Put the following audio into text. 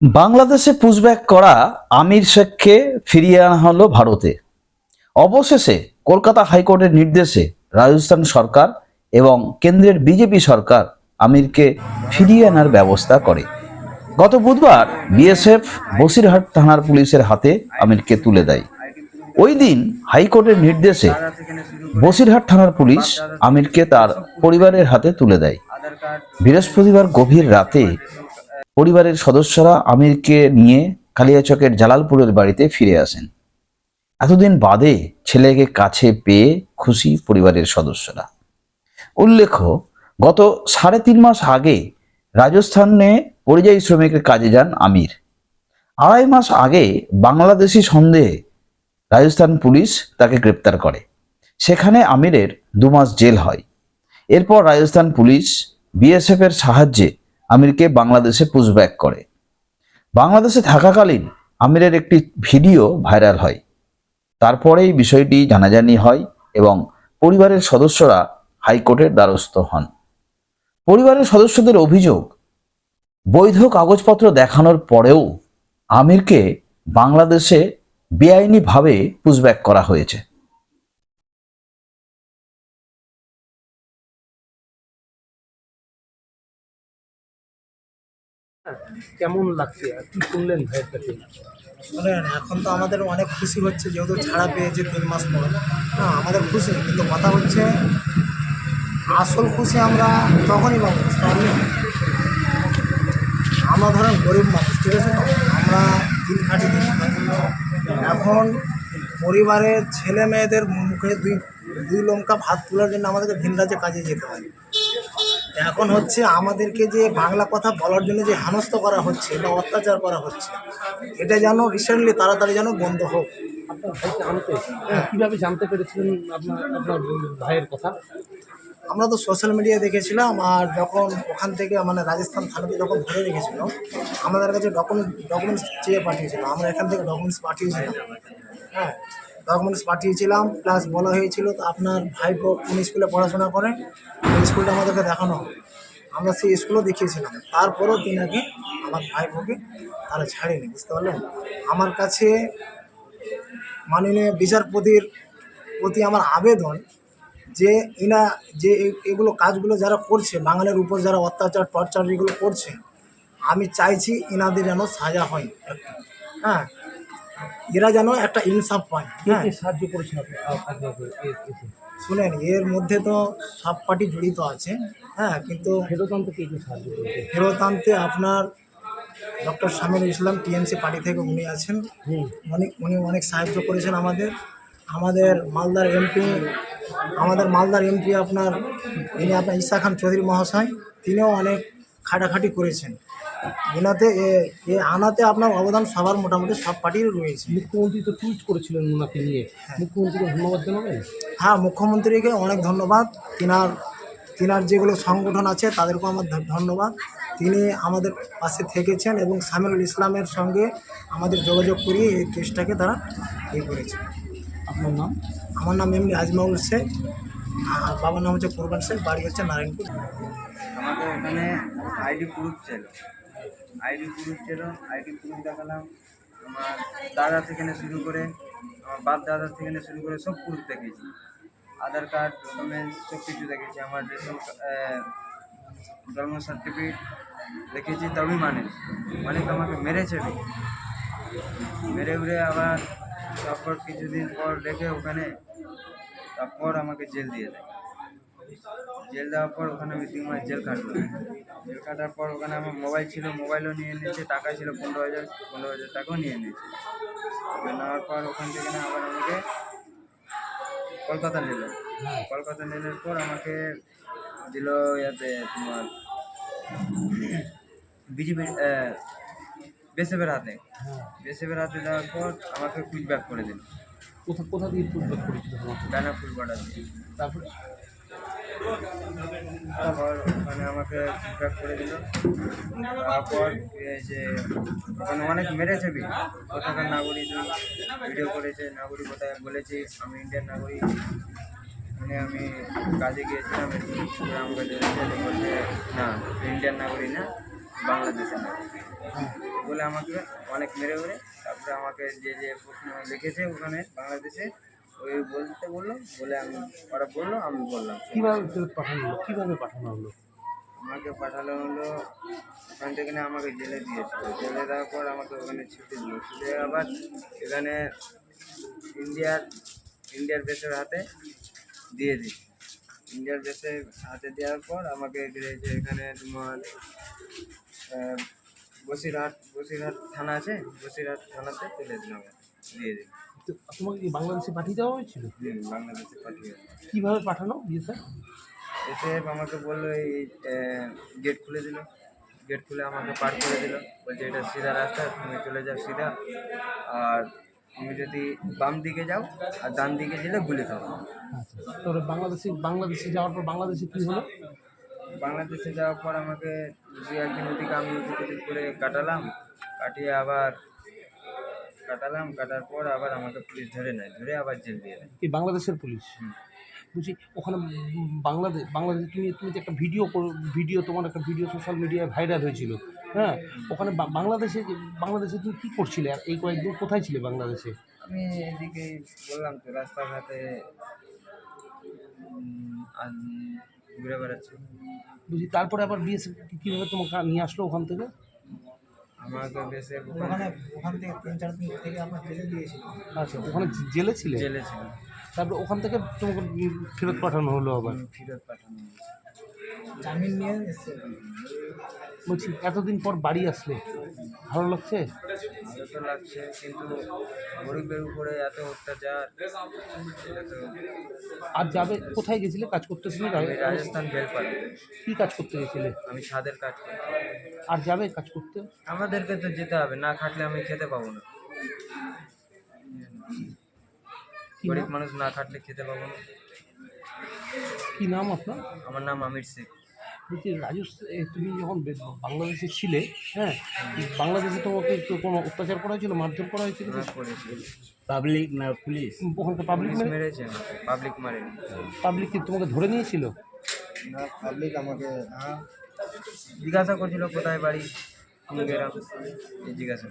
বাংলাদেশে পুশব্যাক করা আমির শেখকে ফিরিয়ে আনা হলো ভারতে। অবশেষে কলকাতা হাইকোর্টের নির্দেশে রাজস্থান সরকার এবং কেন্দ্রের বিজেপি সরকার আমিরকে ফিরিয়ে আনার ব্যবস্থা করে। গত বুধবার বিএসএফ বসিরহাট থানার পুলিশের হাতে আমিরকে তুলে দেয়। ওই দিন হাইকোর্টের নির্দেশে বসিরহাট থানার পুলিশ আমিরকে তার পরিবারের হাতে তুলে দেয়। বৃহস্পতিবার গভীর রাতে পরিবারের সদস্যরা আমিরকে নিয়ে কালিয়াচকের জালালপুরের বাড়িতে ফিরে আসেন। এতদিন বাদে ছেলেকে কাছে পেয়ে খুশি পরিবারের সদস্যরা। উল্লেখ্য, গত সাড়ে তিন মাস আগে রাজস্থানে পরিযায়ী শ্রমিকের কাজে যান আমির। আড়াই মাস আগে বাংলাদেশি সন্দেহে রাজস্থান পুলিশ তাকে গ্রেপ্তার করে। সেখানে আমিরের দু মাস জেল হয়। এরপর রাজস্থান পুলিশ বিএসএফ এর সাহায্যে আমিরকে বাংলাদেশে পুশব্যাক করে। বাংলাদেশে থাকাকালীন আমিরের একটি ভিডিও ভাইরাল হয়। তারপরেই বিষয়টি জানাজানি হয় এবং পরিবারের সদস্যরা হাইকোর্টের দ্বারস্থ হন। পরিবারের সদস্যদের অভিযোগ, বৈধ কাগজপত্র দেখানোর পরেও আমিরকে বাংলাদেশে বেআইনিভাবে পুশব্যাক করা হয়েছে। কেমন লাগছে আর কি শুনলেন ভাইয়ের শোনেন, এখন তো আমাদের অনেক খুশি হচ্ছে, যেহেতু ছাড়া পেয়েছে তিন মাস পর। না, আমাদের খুশি, কিন্তু কথা হচ্ছে, আসল খুশি আমরা তখনই পাবো আমরা ধরেন গরিব মানুষ, ঠিক আছে আমরা দিন খাটি দিন এখন পরিবারের ছেলে মেয়েদের মুখে দুই দুই লঙ্কা ভাত তোলার জন্য আমাদেরকে ভিন রাজ্যে কাজে যেতে হয়। এখন হচ্ছে আমাদেরকে যে বাংলা কথা বলার জন্য যে হেনস্থ করা হচ্ছে বা অত্যাচার করা হচ্ছে এটা যেন রিসেন্টলি তাড়াতাড়ি যেন বন্ধ হোক। আপনার ভাইকে আনতে কীভাবে জানতে পেরেছিলেন আপনার আপনার ভাইয়ের কথা? আমরা তো সোশ্যাল মিডিয়ায় দেখেছিলাম আর যখন ওখান থেকে মানে রাজস্থান থানাতে যখন ধরে রেখেছিল আমাদের কাছে ডকুমেন্ট ডকুমেন্টস চেয়ে পাঠিয়েছিল। আমরা এখান থেকে ডকুমেন্টস পাঠিয়েছিলাম। হ্যাঁ ডকুমেন্টস পাঠিয়েছিলাম প্লাস বলা হয়েছিল তো আপনার ভাই কোন স্কুলে পড়াশোনা করেন ওই স্কুলটা আমাদেরকে দেখানো আমরা সেই স্কুলও দেখিয়েছিলাম। তারপরেও তিনাকে আমার ভাইপোকে তারা ছাড়েনি, বুঝতে পারলেন? আমার কাছে মাননীয় বিচারপতির প্রতি আমার আবেদন যে এনা যে এগুলো কাজগুলো যারা করছে, বাঙালির উপর যারা অত্যাচার, টর্চার এগুলো করছে, আমি চাইছি এনাদের যেন সাজা হয়। হ্যাঁ এরা যেন একটা ইনসাফ পায় হ্যাঁ। সাহায্য করেছেন? শুনেন এর মধ্যে তো সব পার্টি জড়িত আছে হ্যাঁ কিন্তু ফেরত আনতে কে সাহায্য করেছে ফেরত আনতে আপনার ডক্টর শামিল ইসলাম টিএমসি পার্টি থেকে উনি আছেন। অনেক উনি অনেক সাহায্য করেছেন আমাদের। আমাদের মালদার এমপি আমাদের মালদার এমপি আপনার ইনি আপনার ঈশা খান চৌধুরী মহাশয় তিনিও অনেক খাটাখাটি করেছেন। এনাতে এ- এ আনাতে আপনার অবদান সবার মোটামুটি সব পার্টির রয়েছে। মুখ্যমন্ত্রী তো টুইট করেছিলেন ওনাকে নিয়ে। মুখ্যমন্ত্রীকে ধন্যবাদ জানাবেন? হ্যাঁ মুখ্যমন্ত্রীকে অনেক ধন্যবাদ। তিনার তিনার যেগুলো সংগঠন আছে তাদেরকেও আমার ধ- ধন্যবাদ। তিনি আমাদের পাশে থেকেছেন এবং সামিরুল ইসলামের সঙ্গে আমাদের যোগাযোগ করিয়ে এই কেসটাকে তারা ইয়ে করেছে। আপনার নাম? আমার নাম এমনি আজমাউল শেখ। আর বাবার নাম হচ্ছে কোরবান শেখ বাড়ি হচ্ছে নারায়ণপুর। আমাদের এখানে আইডি প্রুফ ছিল। আইডি ছিল, আইডি প্রুফ দেখালাম। আমার দাদা থেকে শুরু করে, আমার বাপ দাদা থেকে শুরু করে সব প্রুফ দেখেছি। আধার কার্ড ডকুমেন্টস সব কিছু দেখেছি। আমার রেশন জন্ম সার্টিফিকেট দেখেছি, তবেই মানে। তো আমাকে মেরেছে মেরে উড়ে আবার তারপর কিছুদিন পর রেখে ওখানে, তারপর আমাকে জেল দিয়ে দেয়। জেল দেওয়ার পর ওখানে আমি তিন মাস জেল কাটলাম। জেল কাটার পর ওখানে আমার মোবাইল ছিল মোবাইলও নিয়ে নিয়েছে টাকা ছিল পনেরো হাজার পনেরো হাজার টাকাও নিয়ে নিয়েছে। নেওয়ার পর ওখান থেকে না আবার আমাকে কলকাতা নিল। কলকাতা নেওয়ার পর আমাকে দিল ইয়াতে তোমার বিজেপি বেসেবের হাতে। বেসেবের হাতে দেওয়ার পর আমাকে কুচব্যাক করে দিল। কোথা কোথা দিয়ে টুইট করেছিল বর্ডার দিয়ে তারপরে তারপর ওখানে আমাকে ফিডব্যাক করে দিল। তারপর যে ওখানে অনেক মেরেছে বি কোথাকার নাগরিক ভিডিও করেছে নাগরিক কোথায় বলেছি, আমি ইন্ডিয়ান নাগরিক। মানে আমি কাজে গিয়েছিলাম আমাকে বলছে, না ইন্ডিয়ান নাগরিক না, বাংলাদেশে বলে আমাকে অনেক মেরে মেরে, তারপরে আমাকে যে যে প্রশ্ন লিখেছে ওখানে বাংলাদেশে ওই বলতে বলল বলে আমি ওরা বলল আমি বললাম। কীভাবে পাঠানো হলো? কীভাবে পাঠানো হলো? আমাকে পাঠালো হলো ওখান থেকে না আমাকে জেলে দিয়েছিল। জেলে দেওয়ার পর আমাকে ওখানে ছুটি দিল। ছুটে আবার এখানে ইন্ডিয়ার ইন্ডিয়ার বেসের হাতে দিয়ে দিই। ইন্ডিয়ার বেসের হাতে দেওয়ার পর আমাকে দিয়েছে এখানে তোমার বসিরহাট বসিরহাট থানা আছে বসিরহাট থানাতে তুলে দিলাম দিয়ে দিই তোমাকে কি বাংলাদেশে পাঠিয়ে দেওয়া হয়েছিল? বাংলাদেশে পাঠিয়ে। কীভাবে পাঠানো? বিয়ে এসে আমাকে বলল এই গেট খুলে দিল। গেট খুলে আমাকে পার করে দিল। বলছে এটা সিধা রাস্তা তুমি চলে যাও সিধা। আর তুমি যদি বাম দিকে যাও আর ডান দিকে গেলে গুলি খাও। আচ্ছা তারপরে বাংলাদেশে বাংলাদেশে যাওয়ার পর বাংলাদেশে কি হলো? বাংলাদেশে যাওয়ার পর আমাকে দু একদিন ওদিকে আমি ওদিক করে কাটালাম। কাটিয়ে আবার কাটালাম কাটার পর আবার আমাকে পুলিশ ধরে নেয় ধরে আবার জেল দিয়ে দেয়। এই বাংলাদেশের পুলিশ। বুঝি ওখানে বাংলাদেশ বাংলাদেশ তুমি তুমি একটা ভিডিও ভিডিও তোমার একটা ভিডিও সোশ্যাল মিডিয়ায় ভাইরাল হয়েছিল হ্যাঁ? ওখানে বাংলাদেশে বাংলাদেশে তুমি কী করছিলে আর এই কয়েকদিন কোথায় ছিলে বাংলাদেশে? আমি এদিকে বললাম তো রাস্তাঘাটে ঘুরে বেড়াচ্ছি। বুঝি তারপরে আবার বিএসএফ কীভাবে তোমাকে নিয়ে আসলো ওখান থেকে? আমাকে বেশি ওখানে ওখান থেকে তিন চার দিন থেকে আমরা জেলে দিয়েছিল আচ্ছা ওখানে জেলে ছিলে? জেলে ছিল। তারপরে ওখান থেকে তোমাকে ফেরত পাঠানো হলো আবার? আমি ফেরত পাঠানো জামিন নিয়ে এসছে। বলছি এতদিন পর বাড়ি আসলে? ভালো লাগছে? ভালো তো লাগছে কিন্তু গরিবের উপরে এত অত্যাচার আর যাবে কোথায় গেছিলে? কাজ করতেছিলে রাজস্থান বেলপাড়া কী কাজ করতে গেছিলে? আমি ছাদের কাজ করি আর যাবে কাজ করতে? আমাদেরকে তো যেতে হবে না খাটলে আমি খেতে পাবো না। গরিব মানুষ না খাটলে খেতে পাবো না। কি নাম আপনার? আমার নাম আমির শেখ। বলছি তুমি যখন বাংলাদেশে ছিলে হ্যাঁ বাংলাদেশে তোমাকে তো কোনো অত্যাচার করা হয়েছিল মারধর করা হয়েছিল পাবলিক না পুলিশ? ওখানকার পাবলিক পুলিশ মেরেছে পাবলিক মারেনি। পাবলিক কি তোমাকে ধরে নিয়েছিল? না পাবলিক আমাকে হ্যাঁ। জিজ্ঞাসা করছিল কোথায় বাড়ি? গেলাম জিজ্ঞাসা